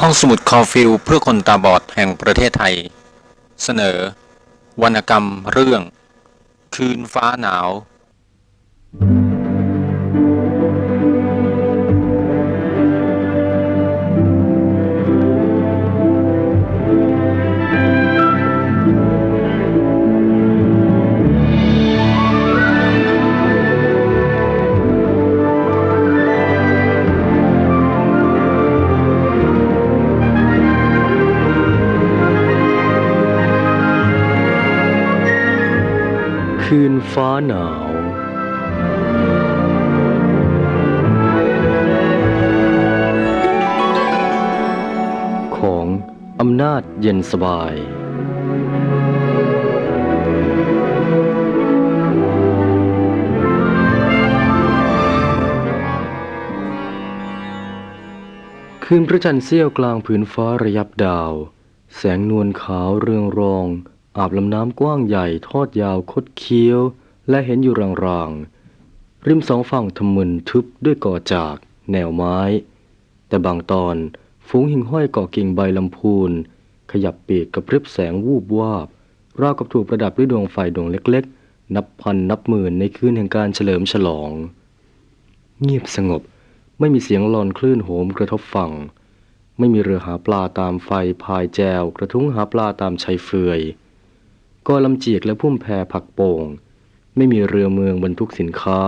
ห้องสมุดคอฟิลเพื่อคนตาบอดแห่งประเทศไทย เสนอ วรรณกรรมเรื่อง คืนฟ้าหนาว เย็นสบายคืนพระจันทร์เสี้ยวกลางผืนฟ้าระยับดาว แสงนวลขาวเรืองรอง อาบลำน้ำกว้างใหญ่ทอดยาวคดเคี้ยว และเห็นอยู่รางๆ ริมสองฝั่งทำมึนทึบด้วยก่อจาก แนวไม้ แต่บางตอน ฝูงหิ่งห้อยก่อกิ่งใบลำพูน ยับปีกกระพริบแสงวูบวาบราวกับถูกประดับด้วยดวงไฟดวงเล็กๆ นับพันนับหมื่นในคืนแห่งการเฉลิมฉลอง เงียบสงบไม่มีเสียงลอนคลื่นโหมกระทบฝั่ง ไม่มีเรือหาปลาตามไฟพายแจว กระทุ้งหาปลาตามชายเฟือยก็ลำเจียกและพุ่มแพผักโป่ง ไม่มีเรือเมืองบรรทุกสินค้า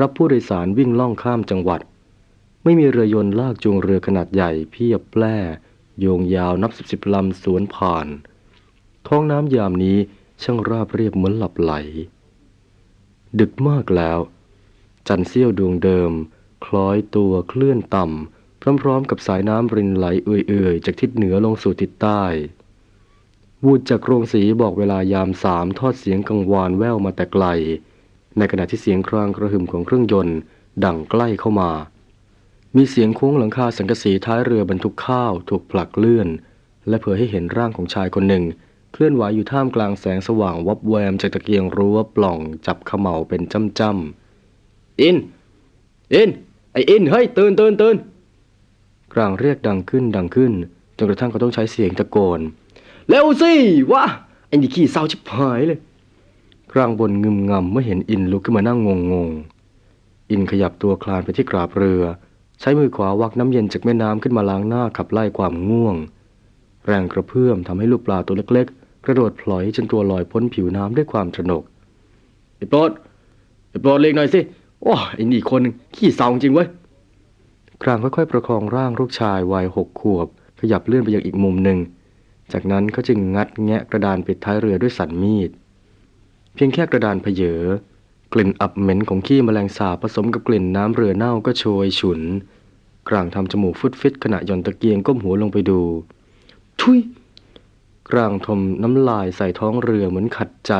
รับผู้โดยสารวิ่งล่องข้ามจังหวัด ไม่มีเรือยนต์ลากจูงเรือขนาดใหญ่เพียบแปร่ โยงยาวนับสิบสิบลำสวนผ่าน ท้องน้ำยามนี้ช่างราบเรียบเหมือนหลับไหล ดึกมากแล้ว จันเสี้ยวดวงเดิม คล้อยตัวเคลื่อนต่ำ พร้อมๆ กับสายน้ำรินไหลเอื่อยๆ จากทิศเหนือลงสู่ทิศใต้วูดจากโรงสีบอกเวลายามสามทอดเสียงกังวานแว่วมาแต่ไกล ในขณะที่เสียงครางกระหึ่มของเครื่องยนต์ดังใกล้เข้ามา มีเสียงโค้งหลังคาสังกะสีท้ายเรือบรรทุกข้าวถูกผลักเลื่อน และเผยให้เห็นร่างของชายคนหนึ่ง เคลื่อนไหวอยู่ท่ามกลางแสงสว่างวับแวมจากตะเกียงรั้วปล่องจับขม่าเป็นจ้ำๆอิน อิน ไออิน เฮ้ย ตื่นตื่นตื่นกลางเรียกดังขึ้นดังขึ้นจนกระทั่งเขาต้องใช้เสียงตะโกนเร็วสิวะไอ้นี่ขี้เศร้าชิบหายเลยกลางบนงึมงำเมื่อเห็นอินลุกขึ้นมานั่งงงงอินขยับตัวคลานไปที่กราบเรือ ใช้มือขวาวักน้ำเย็นจากแม่น้ำขึ้นมาล้างหน้าขับไล่ความง่วง แรงกระเพื่อมทำให้ลูกปลาตัวเล็ก ๆ กระโดดพลอยจนตัวลอยพ้นผิวน้ำด้วยความตระหนกไอ้โปรดไอ้โปรดเล็กหน่อยสิโอ้ไอ้นี่คนขี้เศร้าจริงเว้ยกลางค่อยๆประคองร่างลูกชายวัยหกขวบ ขยับเลื่อนไปยังอีกมุมหนึ่ง จากนั้นเขาจึงงัดแงะกระดานปิดท้ายเรือด้วยสันมีด เพียงแค่กระดานเพเยอ กลิ่นอับเหม็นของขี้แมลงสาบผสมกับกลิ่นน้ำเรือเน่าก็โชยฉุน กลางทำจมูกฟุดฟิตขณะหย่อนตะเกียงก้มหัวลงไปดู ทุยกลางทมน้ำลายใส่ท้องเรือเหมือนขัดใจ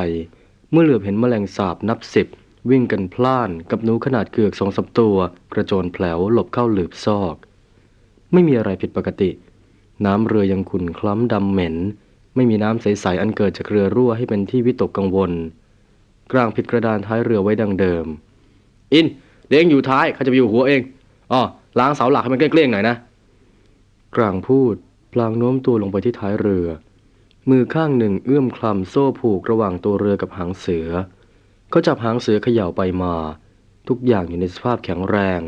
เมื่อเหลือบเห็นแมลงสาบนับสิบวิ่งกันพล่านกับหนูขนาดเกือกสองสามตัว กระโจนแผลวหลบเข้าหลืบซอก ไม่มีอะไรผิดปกติ น้ำเรือยังขุ่นคล้ำดำเหม็น ไม่มีน้ำใสๆอันเกิดจากเรือรั่วให้เป็นที่วิตกกังวล กลางผิดกระดานท้ายเรือไว้ดังเดิม อินเลี้งอยู่ท้ายเขาจะไปอยู่หัวเองอ๋อล้างเสาหลักให้มันเกลี้ยงๆหน่อยนะ กลางพูดพลางโน้มตัวลงไปที่ท้ายเรือ มือข้างหนึ่งเอื้อมคลำโซ่ผูกระหว่างตัวเรือกับหางเสือ เขาจับหางเสือเขย่าไปมา ทุกอย่างอยู่ในสภาพแข็งแรง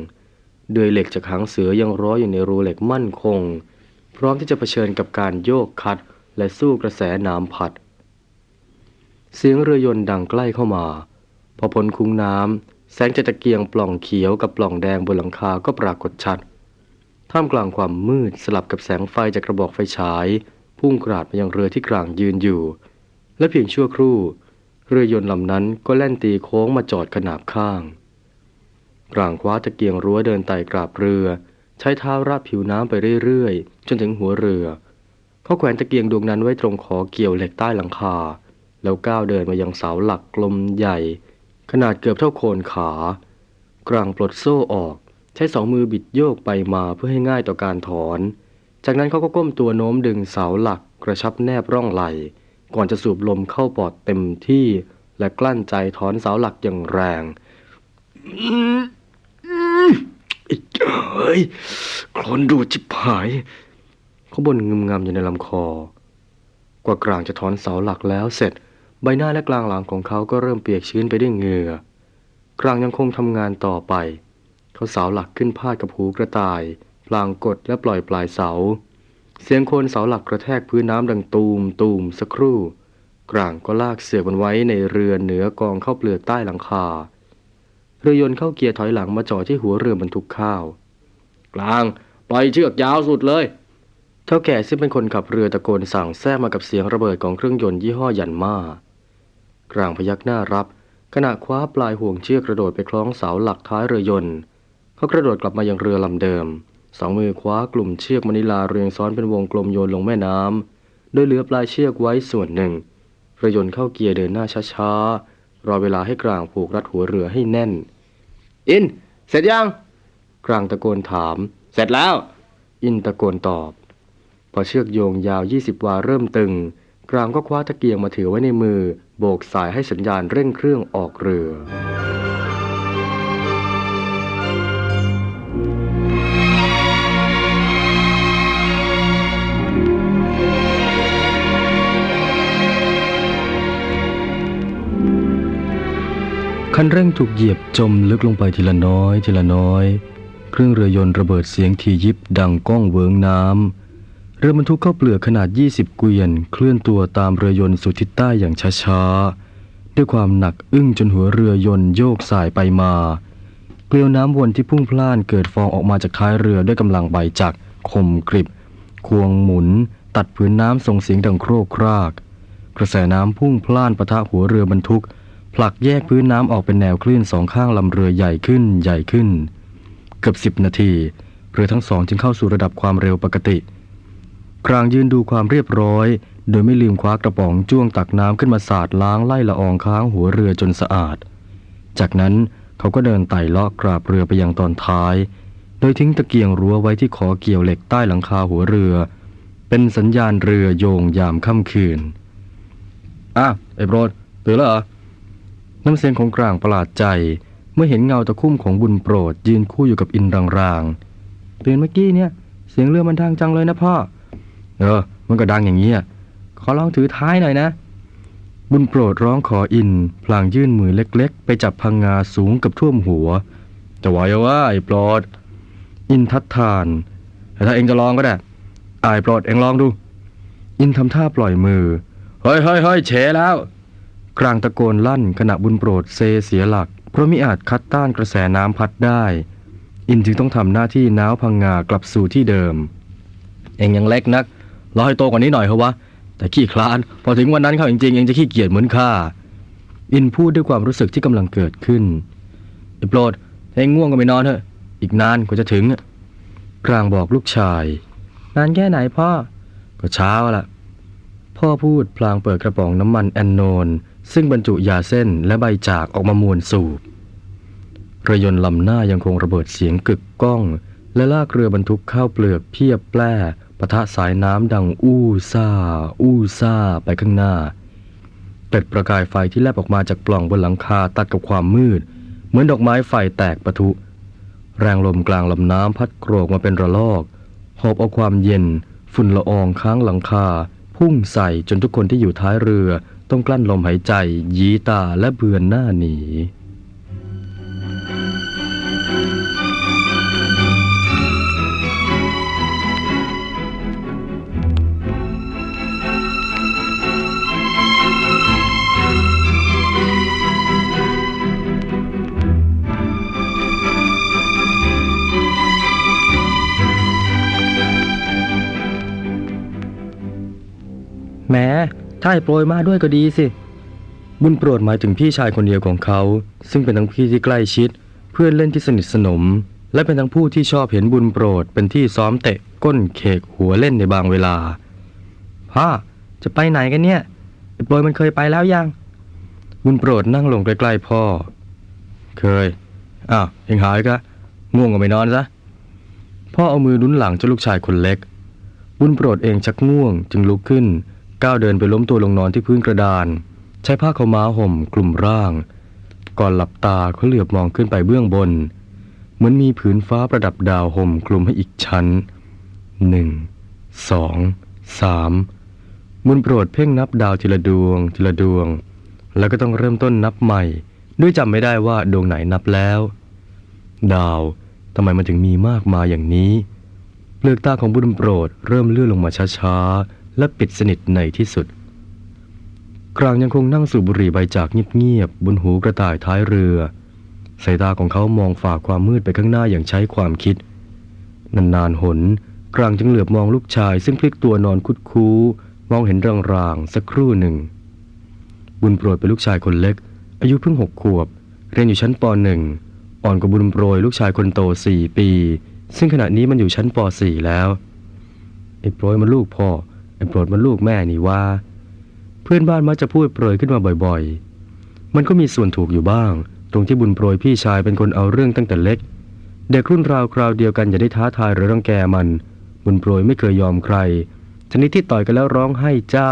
เดือยเหล็กจากหางเสือยังร้อยอยู่ในรูเหล็กมั่นคง พร้อมที่จะเผชิญกับการโยกคัดและสู้กระแสน้ำพัด เสียงเรือยนต์ดังใกล้เข้ามา พอพ้นคุ้งน้ำแสงจากตะเกียงปล่องเขียวกับปล่องแดงบนหลังคาก็ปรากฏชัด ท่ามกลางความมืดสลับกับแสงไฟจากกระบอกไฟฉาย พุ่งกราดไปยังเรือที่กลางยืนอยู่ และเพียงชั่วครู่ เรือยนต์ลำนั้นก็แล่นตีโค้งมาจอดขนาบข้างกลางคว้าตะเกียงรั้วเดินไต่กราบเรือ ใช้เท้าราบผิวน้ำไปเรื่อยๆ จนถึงหัวเรือ เขาแขวนตะเกียงดวงนั้นไว้ตรงขอเกี่ยวเหล็กใต้หลังคา แล้วก้าวเดินมายังเสาหลักกลมใหญ่ ขนาดเกือบเท่าโคนขา กลางปลดโซ่ออก ใช้สองมือบิดโยกไปมาเพื่อให้ง่ายต่อการถอน จากนั้นเขาก็ก้มตัวโน้มดึงเสาหลักกระชับแนบร่องไหล ก่อนจะสูบลมเข้าปอดเต็มที่ และกลั้นใจถอนเสาหลักอย่างแรงไอ้เอ้ยโคลนดูดจิบหาย เขาบ่นงึมงำอยู่ในลำคอ กว่ากลางจะถอนเสาหลักแล้วเสร็จ ใบหน้าและกลางหลังของเขาก็เริ่มเปียกชื้นไปด้วยเหงื่อ กลางยังคงทำงานต่อไป เขาเสาหลักขึ้นพาดกับหูกระต่าย พลางกดและปล่อยปลายเสา เสียงโคนเสาหลักกระแทกพื้นน้ำดังตูมตูมสักครู่ กลางก็ลากเสือกมันไว้ในเรือเหนือกองข้าวเปลือกใต้หลังคา เรือยนต์เข้าเกียร์ถอยหลังมาจอดที่หัวเรือบรรทุกข้าว กลางปล่อยเชือกยาวสุดเลยเท่าแก่ซึ่งเป็นคนขับเรือตะโกนสั่งแทรกมากับเสียงระเบิดของเครื่องยนต์ยี่ห้อยันมา กลางพยักหน้ารับ ขณะคว้าปลายห่วงเชือกกระโดดไปคล้องเสาหลักท้ายเรือยนต์เขากระโดดกลับมายังเรือลำเดิม สองมือคว้ากลุ่มเชือกมณิลาเรียงซ้อนเป็นวงกลมโยนลงแม่น้ำโดยเหลือปลายเชือกไว้ส่วนหนึ่งเรือยนต์เข้าเกียร์เดินหน้าช้าๆรอเวลาให้กลางผูกรัดหัวเรือให้แน่น อิน เสร็จยังกลางตะโกนถาม เสร็จแล้ว อินตะโกนตอบ พอเชือกโยงยาว 20 วาเริ่มตึง กลางก็คว้าตะเกียงมาถือไว้ในมือ โบกสายให้สัญญาณเร่งเครื่องออกเรือคันเร่งถูกเหยียบจมลึกลงไปทีละน้อย ทีละน้อย เครื่องเรือยนต์ระเบิดเสียงทียิบดังก้องเวิงน้ำ เรือบรรทุกเข้าวเปลือกขนาด 20 เกวียน เคลื่อนตัวตามเรือยนต์สู่ทิศใต้อย่างช้าๆ ด้วยความหนักอึ้งจนหัวเรือยนต์โยกสายไปมา เกลียวน้ำวนที่พุ่งพล่านเกิดฟองออกมาจากท้ายเรือด้วยกำลังใบจักรคมกริบ ควงหมุน ตัดผืนน้ำส่งเสียงดังโครกคราก กระแสน้ำพุ่งพล่านประทะหัวเรือบรรทุก ผลักแยกพื้นน้ำออกเป็นแนวคลื่นสองข้างลำเรือใหญ่ขึ้นใหญ่ขึ้น เกือบสิบนาที เรือทั้งสองจึงเข้าสู่ระดับความเร็วปกติ กลางยืนดูความเรียบร้อย โดยไม่ลืมคว้ากระป๋องจ้วงตักน้ำขึ้นมาสาดล้างไล่ละอองค้างหัวเรือจนสะอาด จากนั้นเขาก็เดินไต่ลาะกราบเรือไปยังตอนท้าย โดยทิ้งตะเกียงรั้วไว้ที่ขอเกี่ยวเหล็กใต้หลังคาหัวเรือ เป็นสัญญาณเรือโยงยามค่ำคืน อะไอ้โบรดตื่นแล้วเหรอ น้ำเสียงของกลางประหลาดใจ เมื่อเห็นเงาตะคุ่มของบุญโปรดยืนคู่อยู่กับอินรางๆตื่นเมื่อกี้เนี่ย เสียงเรือมันดังจังเลยนะพ่อ เออ มันก็ดังอย่างนี้อะขอลองถือท้ายหน่อยนะ บุญโปรดร้องขออิน พลางยื่นมือเล็กๆ ไปจับพังงาสูงกับท่วมหัว จะไหวว่าไอ้โปรดอินทัดทาน แต่ถ้าเองจะลองก็ได้ไอ้โปรดเองลองดู อินทำท่าปล่อยมือ เฮ้ยเฮ้ยเฮ้ยเฉแล้ว กลางตะโกนลั่นขณะบุญโปรดเซเสียหลัก เพราะมิอาจคัดต้านกระแสน้ำพัดได้ อินจึงต้องทำหน้าที่น้าวพังงากลับสู่ที่เดิม เองยังเล็กนัก รอให้โตกว่านี้หน่อยเหรอวะ แต่ขี้คลาน พอถึงวันนั้นเข้าจริงๆเองจะขี้เกียจเหมือนข้า อินพูดด้วยความรู้สึกที่กำลังเกิดขึ้นไอ้โปรดเองง่วงก็ไปนอนเถอะ อีกนานกว่าจะถึงกลางบอกลูกชาย นานแค่ไหนพ่อ ก็เช้าละพ่อพูดพลางเปิดกระป๋องน้ำมันแอนโนน ซึ่งบรรจุยาเส้นและใบจากออกมามวนสูบเรือยนต์ลำหน้ายังคงระเบิดเสียงกึกก้อง และลากเรือบรรทุกข้าวเปลือกเพียบแปร่ ปะทะสายน้ำดังอู้ซ่า อู้ซ่าไปข้างหน้าเกิดประกายไฟที่แลบออกมาจากปล่องบนหลังคาตัดกับความมืด เหมือนดอกไม้ไฟแตกปะทุ แรงลมกลางลำน้ำพัดโกรกมาเป็นระลอก หอบเอาความเย็น ฝุ่นละอองค้างหลังคา พุ่งใส่จนทุกคนที่อยู่ท้ายเรือต้องกลั้นลมหายใจ ยีตาและเบือนหน้าหนี ถ้าโปรยมาด้วยก็ดีสิ บุญโปรดหมายถึงพี่ชายคนเดียวของเขา ซึ่งเป็นทั้งพี่ที่ใกล้ชิด เพื่อนเล่นที่สนิทสนม และเป็นทั้งผู้ที่ชอบเห็นบุญโปรดเป็นที่ซ้อมเตะก้นเคกหัวเล่นในบางเวลาพ่อจะไปไหนกันเนี่ยโปรยมันเคยไปแล้วยัง บุญโปรดนั่งลงใกล้ๆพ่อ เคยอ้าวเองหายกะง่วงก็ไม่นอนซะพ่อเอามือลุ้นหลังเจ้าลูกชายคนเล็ก บุญโปรดเองชักง่วงจึงลุกขึ้น ก้าวเดินไปล้มตัวลงนอนที่พื้นกระดาน ใช้ผ้าขาวม้าห่มกลุ่มร่าง ก่อนหลับตาเขาเหลือบมองขึ้นไปเบื้องบน เหมือนมีผืนฟ้าประดับดาวห่มคลุมให้อีกชั้นหนึ่งสองสามบุญโปรดเพ่งนับดาวทีละดวงทีละดวง แล้วก็ต้องเริ่มต้นนับใหม่ ด้วยจำไม่ได้ว่าดวงไหนนับแล้ว ดาวทำไมมันถึงมีมากมายอย่างนี้เปลือกตาของบุญโปรดเริ่มเลื่อนลงมาช้าๆ และปิดสนิทในที่สุด กลางยังคงนั่งสูบบุหรี่ใบจากเงียบๆบนหูกระต่ายท้ายเรือ สายตาของเขามองฝ่าความมืดไปข้างหน้าอย่างใช้ความคิด นานๆหน กลางจึงเหลือบมองลูกชาย ซึ่งพลิกตัวนอนคุดคู้มองเห็นรางๆสักครู่หนึ่ง บุญโปรดเป็นลูกชายคนเล็ก อายุเพิ่งหกขวบ เรียนอยู่ชั้นปหนึ่งอ่อนกว่าบุญโปรยลูกชายคนโตสี่ปี ซึ่งขณะนี้มันอยู่ชั้นปสี่แล้วไอ้โปรยมันลูกพ่อ โปรดมันลูกแม่นี่ว่า เพื่อนบ้านมักจะพูดโปรยขึ้นมาบ่อยๆ มันก็มีส่วนถูกอยู่บ้าง ตรงที่บุญโปรยพี่ชายเป็นคนเอาเรื่องตั้งแต่เล็ก เด็กรุ่นราวคราวเดียวกันอย่าได้ท้าทายหรือรังแกมัน บุญโปรยไม่เคยยอมใครชนิดที่ต่อยกันแล้วร้องไห้จ้า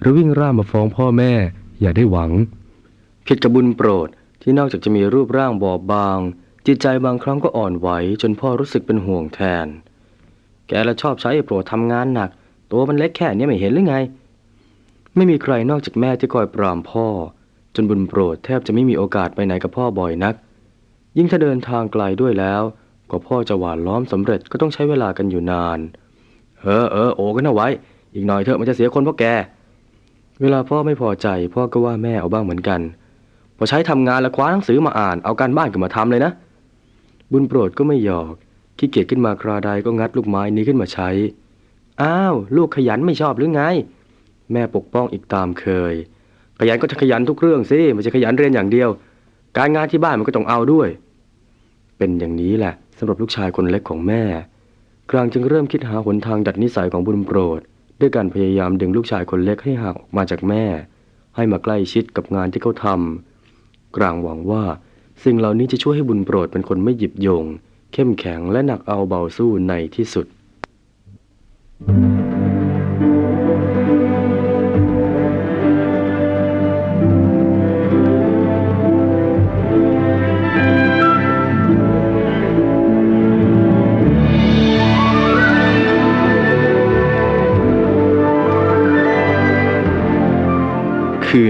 หรือวิ่งร่ามาฟ้องพ่อแม่ อย่าได้หวัง ผิดกับบุญโปรดที่นอกจากจะมีรูปร่างบอบบาง จิตใจบางครั้งก็อ่อนไหวจนพ่อรู้สึกเป็นห่วงแทน แกละชอบใช้โปรดทำงานหนัก ตัวมันเล็กแค่เนี้ยไม่เห็นหรือไง ไม่มีใครนอกจากแม่ที่คอยปรามพ่อ จนบุญโปรดแทบจะไม่มีโอกาสไปไหนกับพ่อบ่อยนัก ยิ่งถ้าเดินทางไกลด้วยแล้วกว่าพ่อจะหวานล้อมสำเร็จก็ต้องใช้เวลากันอยู่นาน เออเออโอกันเอาไว้ อีกหน่อยเถอะมันจะเสียคนเพราะแก เวลาพ่อไม่พอใจ พ่อก็ว่าแม่เอาบ้างเหมือนกัน พอใช้ทำงานแล้วคว้าหนังสือมาอ่านเอาการบ้านก็มาทำเลยนะ บุญโปรดก็ไม่หยอกขี้เกียจขึ้นมาคราใดก็งัดลูกไม้นี้ขึ้นมาใช้ อ้าว ลูกขยันไม่ชอบหรือไง แม่ปกป้องอีกตามเคย ขยันก็จะขยันทุกเรื่องสิไม่ใช่ขยันเรียนอย่างเดียว การงานที่บ้านมันก็ต้องเอาด้วย เป็นอย่างนี้แหละสำหรับลูกชายคนเล็กของแม่ กลางจึงเริ่มคิดหาหนทางดัดนิสัยของบุญโปรด ด้วยการพยายามดึงลูกชายคนเล็กให้ห่างออกมาจากแม่ ให้มาใกล้ชิดกับงานที่เขาทำกลางหวังว่าสิ่งเหล่านี้จะช่วยให้บุญโปรดเป็นคนไม่หยิบโยง เข้มแข็งและหนักเอาเบาสู้ในที่สุด คื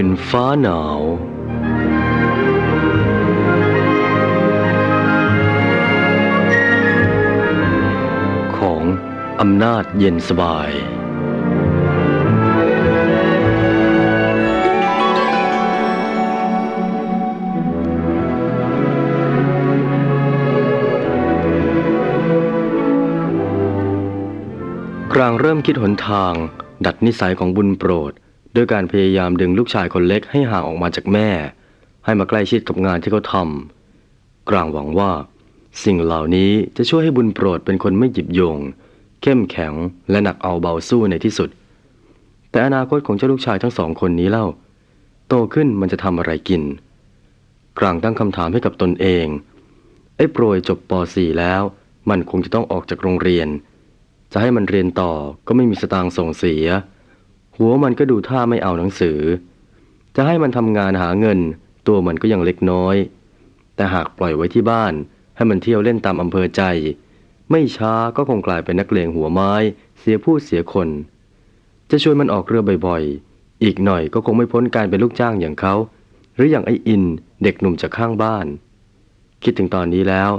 นฟ้าหนาว อำนาจเย็นสบาย กลางเริ่มคิดหนทาง ดัดนิสัยของบุญโปรดด้วยการพยายามดึงลูกชายคนเล็กให้ห่างออกมาจากแม่ ให้มาใกล้ชิดกับงานที่เขาทำกลางหวังว่า สิ่งเหล่านี้จะช่วยให้บุญโปรดเป็นคนไม่หยิบโยง เข้มแข็งและหนักเอาเบาสู้ในที่สุด แต่อนาคตของเจ้าลูกชายทั้งสองคนนี้เล่า โตขึ้นมันจะทำอะไรกิน กลางตั้งคำถามให้กับตนเอง ไอ้โปรยจบป .4 แล้ว มันคงจะต้องออกจากโรงเรียน จะให้มันเรียนต่อก็ไม่มีสตางค์ส่งเสีย หัวมันก็ดูท่าไม่เอาหนังสือ จะให้มันทำงานหาเงิน ตัวมันก็ยังเล็กน้อย แต่หากปล่อยไว้ที่บ้านให้มันเที่ยวเล่นตามอำเภอใจ ไม่ช้าก็คงกลายเป็นนักเลงหัวไม้ เสียผู้เสียคน จะชวนมันออกเรือบ่อยๆ อีกหน่อยก็คงไม่พ้นการเป็นลูกจ้างอย่างเขา หรืออย่างไอ้อินเด็กหนุ่มจากข้างบ้าน คิดถึงตอนนี้แล้ว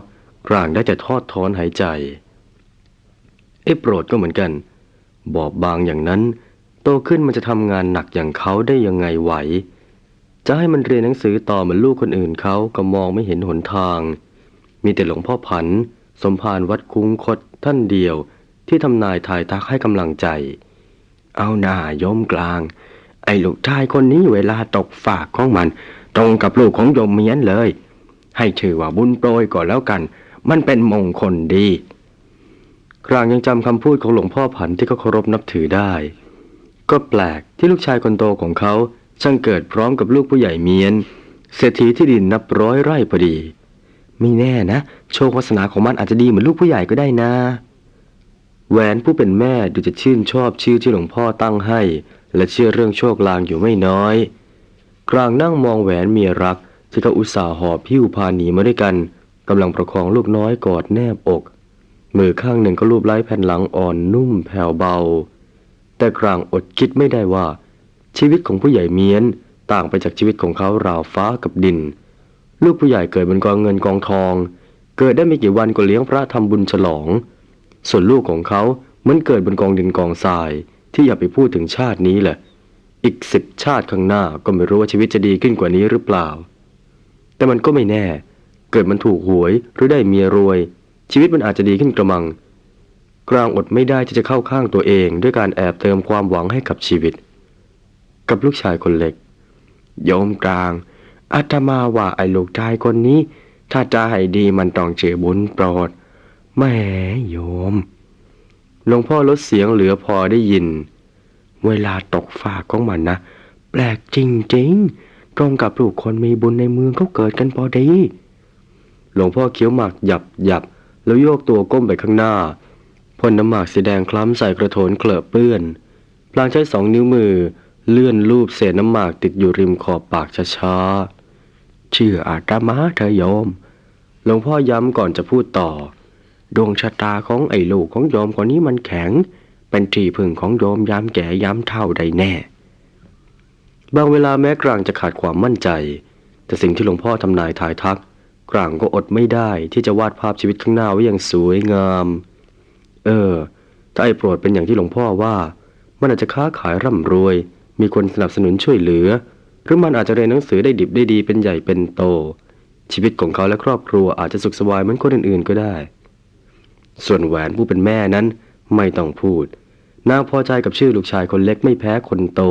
กลางได้จะทอดถอนหายใจไอ้โปรดก็เหมือนกัน บอบบางอย่างนั้น โตขึ้นมันจะทำงานหนักอย่างเขาได้ยังไงไหว จะให้มันเรียนหนังสือต่อเหมือนลูกคนอื่นเขาก็มองไม่เห็นหนทาง มีแต่หลวงพ่อผัน สมภารวัดคุ้งคดท่านเดียวที่ทำนายทายทักให้กำลังใจ เอาหน้าโยมกลาง ไอ้ลูกชายคนนี้เวลาตกฝากของมัน ตรงกับลูกของโยมเมียนเลย ให้ชื่อว่าบุญโปรยก่อนแล้วกัน มันเป็นมงคลดีกลางยังจำคำพูดของหลวงพ่อผันที่เขาเคารพนับถือได้ ก็แปลกที่ลูกชายคนโตของเขาช่างเกิดพร้อมกับลูกผู้ใหญ่เมียนเศรษฐีที่ดินนับร้อยไร่พอดี ไม่แน่นะ โชควาสนาของมันอาจจะดีเหมือนลูกผู้ใหญ่ก็ได้นะ แหวนผู้เป็นแม่ดูจะชื่นชอบชื่อที่หลวงพ่อตั้งให้ และเชื่อเรื่องโชคลางอยู่ไม่น้อย กลางนั่งมองแหวนเมียรัก ที่เขาอุตส่าห์หอบพิ้วพาหนีมาด้วยกันกำลังประคองลูกน้อยกอดแนบอก มือข้างหนึ่งก็ลูบไล้แผ่นหลังอ่อนนุ่มแผ่วเบา แต่กลางอดคิดไม่ได้ว่า ชีวิตของผู้ใหญ่เมียนต่างไปจากชีวิตของเขาราวฟ้ากับดิน ลูกผู้ใหญ่เกิดบนกองเงินกองทอง เกิดได้ไม่กี่วันก็เลี้ยงพระทำบุญฉลอง ส่วนลูกของเขาเหมือนเกิดบนกองดินกองทราย ที่อย่าไปพูดถึงชาตินี้แหละ อีกสิบชาติข้างหน้าก็ไม่รู้ว่าชีวิตจะดีขึ้นกว่านี้หรือเปล่า แต่มันก็ไม่แน่ เกิดมันถูกหวยหรือได้เมียรวย ชีวิตมันอาจจะดีขึ้นกระมัง กลางอดไม่ได้ที่จะเข้าข้างตัวเอง ด้วยการแอบเติมความหวังให้กับชีวิต กับลูกชายคนเล็กโยมกลาง อาตมาว่าไอ้ลูกชายคนนี้ ถ้าจะให้ดีมันต้องเจอบุญโปรดแม่โยม หลวงพ่อลดเสียงเหลือพอได้ยิน เวลาตกฝากของมันนะ แปลกจริงๆ ตรงกับลูกคนมีบุญในเมืองเขาเกิดกันพอดี หลวงพ่อเคี้ยวหมากหยับหยับแล้วโยกตัวก้มไปข้างหน้าพ่นน้ำหมากสีแดงคล้ำใส่กระโถนเกลอะเปื้อน พลางใช้สองนิ้วมือเลื่อนลูบเศษน้ำหมากติดอยู่ริมขอบปากช้าๆ เชื่ออาตมาเถอโยม หลวงพ่อย้ำก่อนจะพูดต่อ ดวงชะตาของไอ้ลูกของโยมคนนี้มันแข็ง เป็นที่พึ่งของโยมยามแก่ยามเฒ่าได้แน่ บางเวลาแม้กลางจะขาดความมั่นใจ แต่สิ่งที่หลวงพ่อทำนายทายทัก กลางก็อดไม่ได้ที่จะวาดภาพชีวิตข้างหน้าไว้อย่างสวยงาม เออ ถ้าไอ้โปรดเป็นอย่างที่หลวงพ่อว่า มันอาจจะค้าขายร่ำรวย มีคนสนับสนุนช่วยเหลือ หรือมันอาจจะเรียนหนังสือได้ดิบได้ดีเป็นใหญ่เป็นโต ชีวิตของเขาและครอบครัวอาจจะสุขสบายเหมือนคนอื่นๆก็ได้ ส่วนแหวนผู้เป็นแม่นั้นไม่ต้องพูด นางพอใจกับชื่อลูกชายคนเล็กไม่แพ้คนโต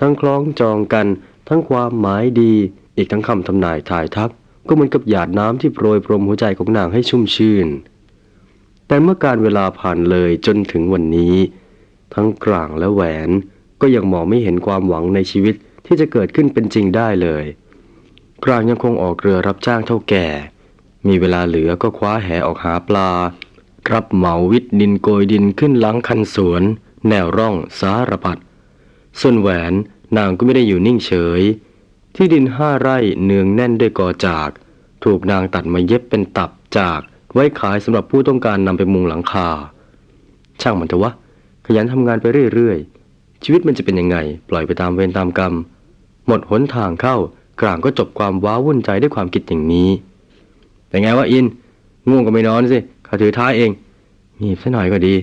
ทั้งคล้องจองกัน ทั้งความหมายดี อีกทั้งคำทำนายทายทัก ก็เหมือนกับหยาดน้ำที่โปรยพรมหัวใจของนางให้ชุ่มชื่น แต่เมื่อการเวลาผ่านเลยจนถึงวันนี้ ทั้งกลางและแหวนก็ยังมองไม่เห็นความหวังในชีวิต ที่จะเกิดขึ้นเป็นจริงได้เลย กลางยังคงออกเรือรับจ้างเท่าแก่ มีเวลาเหลือก็คว้าแหออกหาปลา รับเหมาวิทดินโกยดินขึ้นหลังคันสวน แนวร่องสารพัดส่วนแหวนนางก็ไม่ได้อยู่นิ่งเฉย ที่ดินห้าไร่เนืองแน่นด้วยกอจาก ถูกนางตัดมาเย็บเป็นตับจากไว้ขายสำหรับผู้ต้องการนำไปมุงหลังคา ช่างมันเถอะวะขยันทำงานไปเรื่อยๆ ชีวิตมันจะเป็นยังไง ปล่อยไปตามเวรตามกรรม หมดหนทางเข้ากลางก็จบความว้าวุ่นใจด้วยความคิดอย่างนี้แต่ไงวะอินง่วงก็ไม่นอนสิข้าถือท้ายเองมีบซะหน่อยก็ดี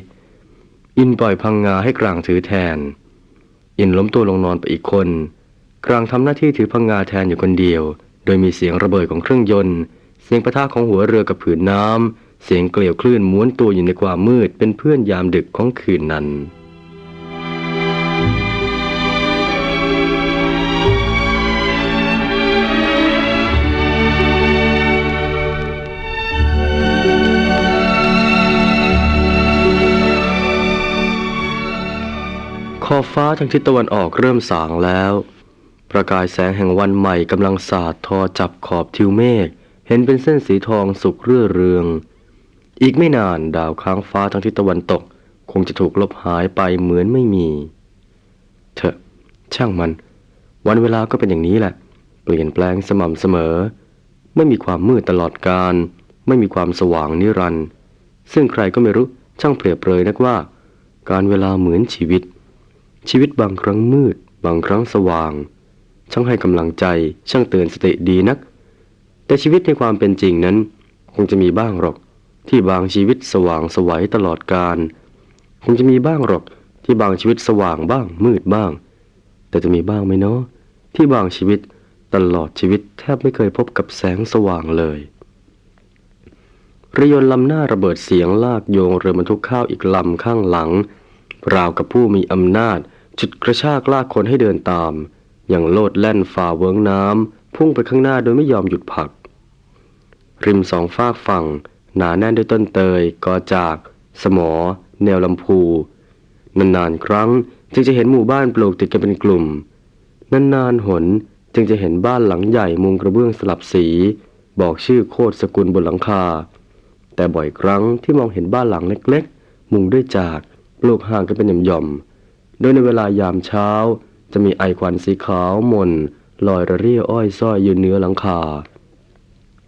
อินปล่อยพังงาให้กลางถือแทน อินล้มตัวลงนอนไปอีกคน กลางทำหน้าที่ถือพังงาแทนอยู่คนเดียว โดยมีเสียงระเบิดของเครื่องยนต์ เสียงประทะของหัวเรือกับผืนน้ำเสียงเกลียวคลื่นม้วนตัวอยู่ในความมืดเป็นเพื่อนยามดึกของคืนนั้น ฟ้าทางทิศตะวันออกเริ่มสางแล้ว ประกายแสงแห่งวันใหม่กำลังสาดทอจับขอบทิวเมฆเห็นเป็นเส้นสีทองสุกเรื่อเรือง อีกไม่นานดาวค้างฟ้าทางทิศตะวันตก คงจะถูกลบหายไปเหมือนไม่มี เถอะ ช่างมัน วันเวลาก็เป็นอย่างนี้แหละ เปลี่ยนแปลงสม่ำเสมอ ไม่มีความมืดตลอดการ ไม่มีความสว่างนิรันดร์ซึ่งใครก็ไม่รู้ช่างเปรียบเปรยนักว่า การเวลาเหมือนชีวิต ชีวิตบางครั้งมืด บางครั้งสว่าง ช่างให้กำลังใจ ช่างเตือนสติดีนัก แต่ชีวิตในความเป็นจริงนั้น คงจะมีบ้างหรอก ที่บางชีวิตสว่างสวัยตลอดกาลคงจะมีบ้างหรอกที่บางชีวิตสว่างบ้างมืดบ้าง แต่จะมีบ้างไหมเนาะที่บางชีวิตตลอดชีวิตแทบไม่เคยพบกับแสงสว่างเลยเรือยนต์ลำหน้าระเบิดเสียงลากโยงเรือบรรทุกข้าวอีกลำข้างหลัง ราวกับผู้มีอำนาจ จุดกระชากลากคนให้เดินตาม อย่างโลดแล่นฝ่าเวิงน้ำพุ่งไปข้างหน้าโดยไม่ยอมหยุดพัก ริมสองฝากฝั่ง หนาแน่นด้วยต้นเตย กอจาก สมอ แนวลำพู นานๆครั้งจึงจะเห็นหมู่บ้านปลูกติดกันเป็นกลุ่ม นานๆหนจึงจะเห็นบ้านหลังใหญ่มุงกระเบื้องสลับสี บอกชื่อโคตรสกุลบนหลังคา แต่บ่อยครั้งที่มองเห็นบ้านหลังเล็กๆ มุงด้วยจาก ปลูกห่างกันเป็นหย่อมๆ โดยในเวลายามเช้า จะมีไอควันสีขาวมนลอยระเรี่ยอ้อยส้อยอยู่เหนือหลังคา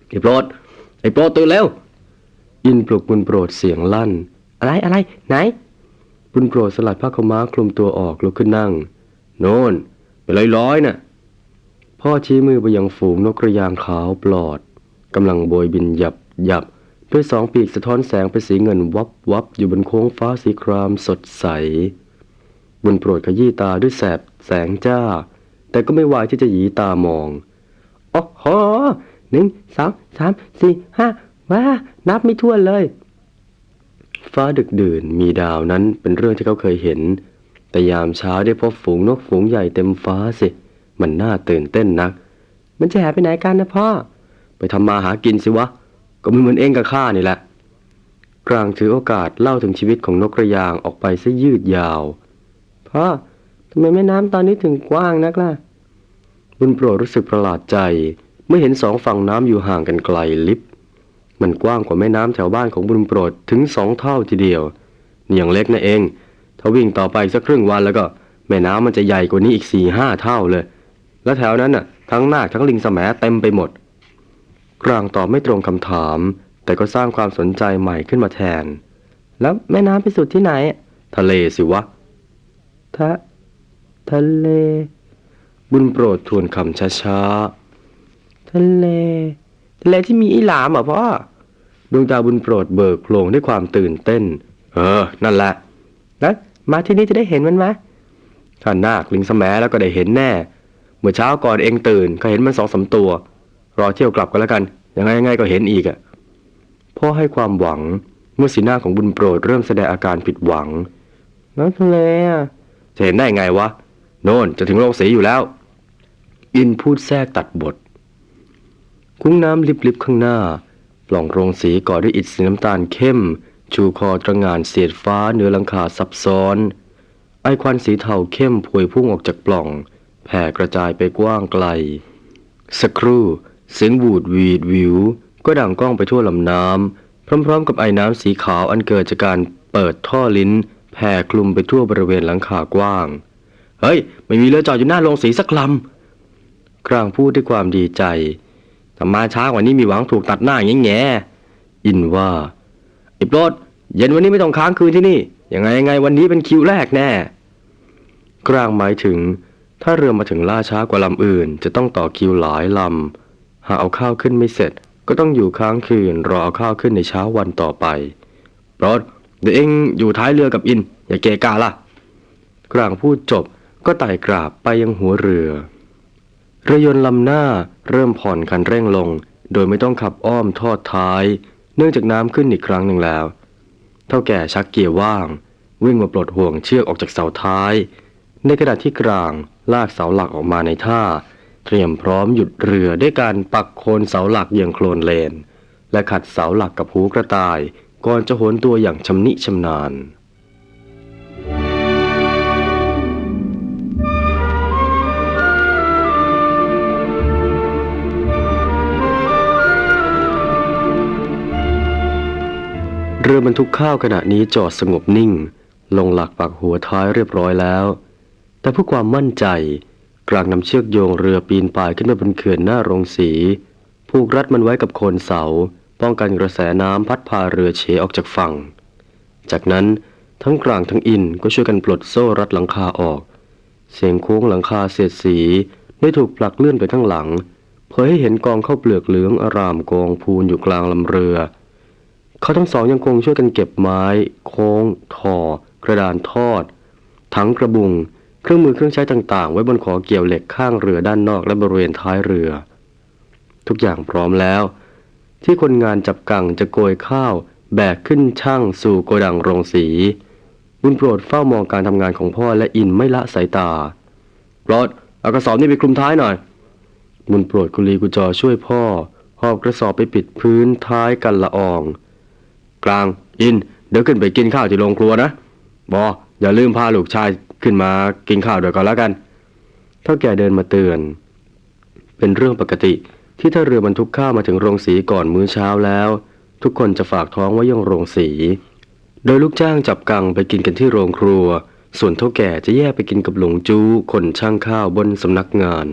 ไอ้โปรดไอ้โปรดตื่นแล้วอินปลุกบุญโปรดเสียงลั่น อะไรอะไรไหน บุญโปรดสลัดผ้าขาม้าคลุมตัวออกลุกขึ้นนั่ง โน่นเป็นร้อยร้อยๆน่ะ พ่อชี้มือไปยังฝูงนกกระยางขาวปลอดกำลังโบยบินหยับหยับด้วยสองปีกสะท้อนแสงเป็นสีเงินวับวับอยู่บนโค้งฟ้าสีครามสดใส บุญโปรดขยี้ตาด้วยแสบแสงจ้า แต่ก็ไม่วายที่จะหยีตามองโอ้โหหนึ่งสองสามสี่ห้าว้า นับไม่ถ้วนเลย ฟ้าดึกดื่นมีดาวนั้นเป็นเรื่องที่เขาเคยเห็น แต่ยามเช้าได้พบฝูงนกฝูงใหญ่เต็มฟ้าสิ มันน่าตื่นเต้นนัก มันจะหายไปไหนกันนะพ่อ ไปทำมาหากินสิวะ ก็ไม่เหมือนเองกับข้านี่แหละกลางถือโอกาสเล่าถึงชีวิตของนกกระยางออกไปซะยืดยาว พ่อทำไมแม่น้ำตอนนี้ถึงกว้างนักล่ะ บุญโปรดรู้สึกประหลาดใจเมื่อเห็นสองฝั่งน้ำอยู่ห่างกันไกลลิบ มันกว้างกว่าแม่น้ำแถวบ้านของบุญโปรดถึงสองเท่าทีเดียวนี่ยังเล็กนะเอง ถ้าวิ่งต่อไปสักครึ่งวันแล้วก็ แม่น้ำมันจะใหญ่กว่านี้อีกสี่ห้าเท่าเลย แล้วแถวนั้นน่ะ ทั้งนาคทั้งลิงสมเต็มไปหมดกลางตอบไม่ตรงคำถาม แต่ก็สร้างความสนใจใหม่ขึ้นมาแทน แล้วแม่น้ำไปสุดที่ไหน ทะเลสิวะ ทะทะเล บุญโปรดทวนคำช้าๆ ทะเล ทะเลที่มีอีหลามเหรอพ่อ ดวงตาบุญโปรดเบิกโพลงด้วยความตื่นเต้น เออ นั่นแหละแล้วมาที่นี่จะได้เห็นมันไหมถ้านาคลิงสมแล้วก็ได้เห็นแน่ เมื่อเช้าก่อนเองตื่นก็เห็นมันสองสามตัว รอเที่ยวกลับกันแล้วกัน ยังไงยังไงก็เห็นอีกอะ่ะ พ่อให้ความหวังเมื่อสีหน้าของบุญโปรดเริ่มแสดงอาการผิดหวัง แล้วทะเลอะ จะเห็นได้ไงวะ โน่นจะถึงโรงสีอยู่แล้ว อินพูดแทรกตัดบท คุ้งน้ำลิบๆข้างหน้า ปล่องโรงสีก่อด้วยอิฐสีน้ำตาลเข้ม ชูคอตระงานเสียดฟ้าเหนือลังคาซับซ้อน ไอควันสีเทาเข้มพวยพุ่งออกจากปล่อง แผ่กระจายไปกว้างไกล สักครู่เสียงบูดวีดวิว ก็ดังก้องไปทั่วลำน้ำพร้อมๆ กับไอ้น้ำสีขาวอันเกิดจากการเปิดท่อลิ้น แผ่คลุมไปทั่วบริเวณหลังคากว้าง เฮ้ย ไม่มีเรือจอดอยู่หน้าโรงสีสักลำกลางพูดด้วยความดีใจถ้ามาช้ากว่านี้มีหวังถูกตัดหน้าแง่แง่อินว่าไอ้โปรดเย็นวันนี้ไม่ต้องค้างคืนที่นี่ ยังไงยังไงวันนี้เป็นคิวแรกแน่ กลางหมายถึง ถ้าเรือมาถึงล่าช้ากว่าลำอื่น จะต้องต่อคิวหลายลำ หากเอาข้าวขึ้นไม่เสร็จ ก็ต้องอยู่ค้างคืนรอเอาข้าวขึ้นในเช้าวันต่อไปโปรด เดี๋ยวเองอยู่ท้ายเรือกับอิน อย่าเกกาล่ะ กลางพูดจบก็ไต่กราบไปยังหัวเรือ เรือยนต์ลำหน้าเริ่มผ่อนคันเร่งลง โดยไม่ต้องขับอ้อมทอดท้าย เนื่องจากน้ำขึ้นอีกครั้งหนึ่งแล้ว เท่าแก่ชักเกียร์ว่าง วิ่งมาปลดห่วงเชือกออกจากเสาท้าย ในขณะที่กลางลากเสาหลักออกมาในท่า เตรียมพร้อมหยุดเรือด้วยการปักโคนเสาหลักอย่างโคลนเลน และขัดเสาหลักกับหูกระต่าย ก่อนจะโหนตัวอย่างชำนิชำนาญเรือบรรทุกข้าวขณะนี้จอดสงบนิ่ง ลงหลักปักหัวท้ายเรียบร้อยแล้ว แต่เพื่อความมั่นใจกลางนำเชือกโยงเรือปีนป่ายขึ้นมาบนเขื่อนหน้าโรงสี ผูกรัดมันไว้กับโคนเสา ป้องกันกระแสน้ำพัดพาเรือเฉออกจากฝั่ง จากนั้นทั้งกลางทั้งอินก็ช่วยกันปลดโซ่รัดหลังคาออก เสียงโค้งหลังคาเสียดสีได้ถูกผลักเลื่อนไปทั้งหลังเผยให้เห็นกองข้าวเปลือกเหลืองอารามกองพูนอยู่กลางลำเรือ เขาทั้งสองยังคงช่วยกันเก็บไม้ โค้งทอกระดานทอดถังกระบุง เครื่องมือเครื่องใช้ต่างๆ ไว้บนขอเกี่ยวเหล็กข้างเรือด้านนอกและบริเวณท้ายเรือ ทุกอย่างพร้อมแล้ว ที่คนงานจับกังจะโกยข้าว แบกขึ้นช่างสู่โกดังโรงสีบุญโปรดเฝ้ามองการทำงานของพ่อและอินไม่ละสายตาโปรดเอากระสอบนี้ไปคลุมท้ายหน่อยบุญโปรดกุลีกุจอช่วยพ่อหอบกระสอบไปปิดพื้นท้ายกันละออง กลางอิน เดี๋ยวขึ้นไปกินข้าวที่โรงครัวนะบออย่าลืมพาลูกชายขึ้นมากินข้าวด้วยก่อนแล้วกันเท่าแก่เดินมาเตือน เป็นเรื่องปกติ ที่ถ้าเรือบรรทุกข้าวมาถึงโรงสีก่อนมื้อเช้าแล้ว ทุกคนจะฝากท้องไว้ยังโรงสี โดยลูกจ้างจับกังไปกินกันที่โรงครัว ส่วนเท่าแก่จะแยกไปกินกับหลวงจู้คนช่างข้าวบนสำนักงาน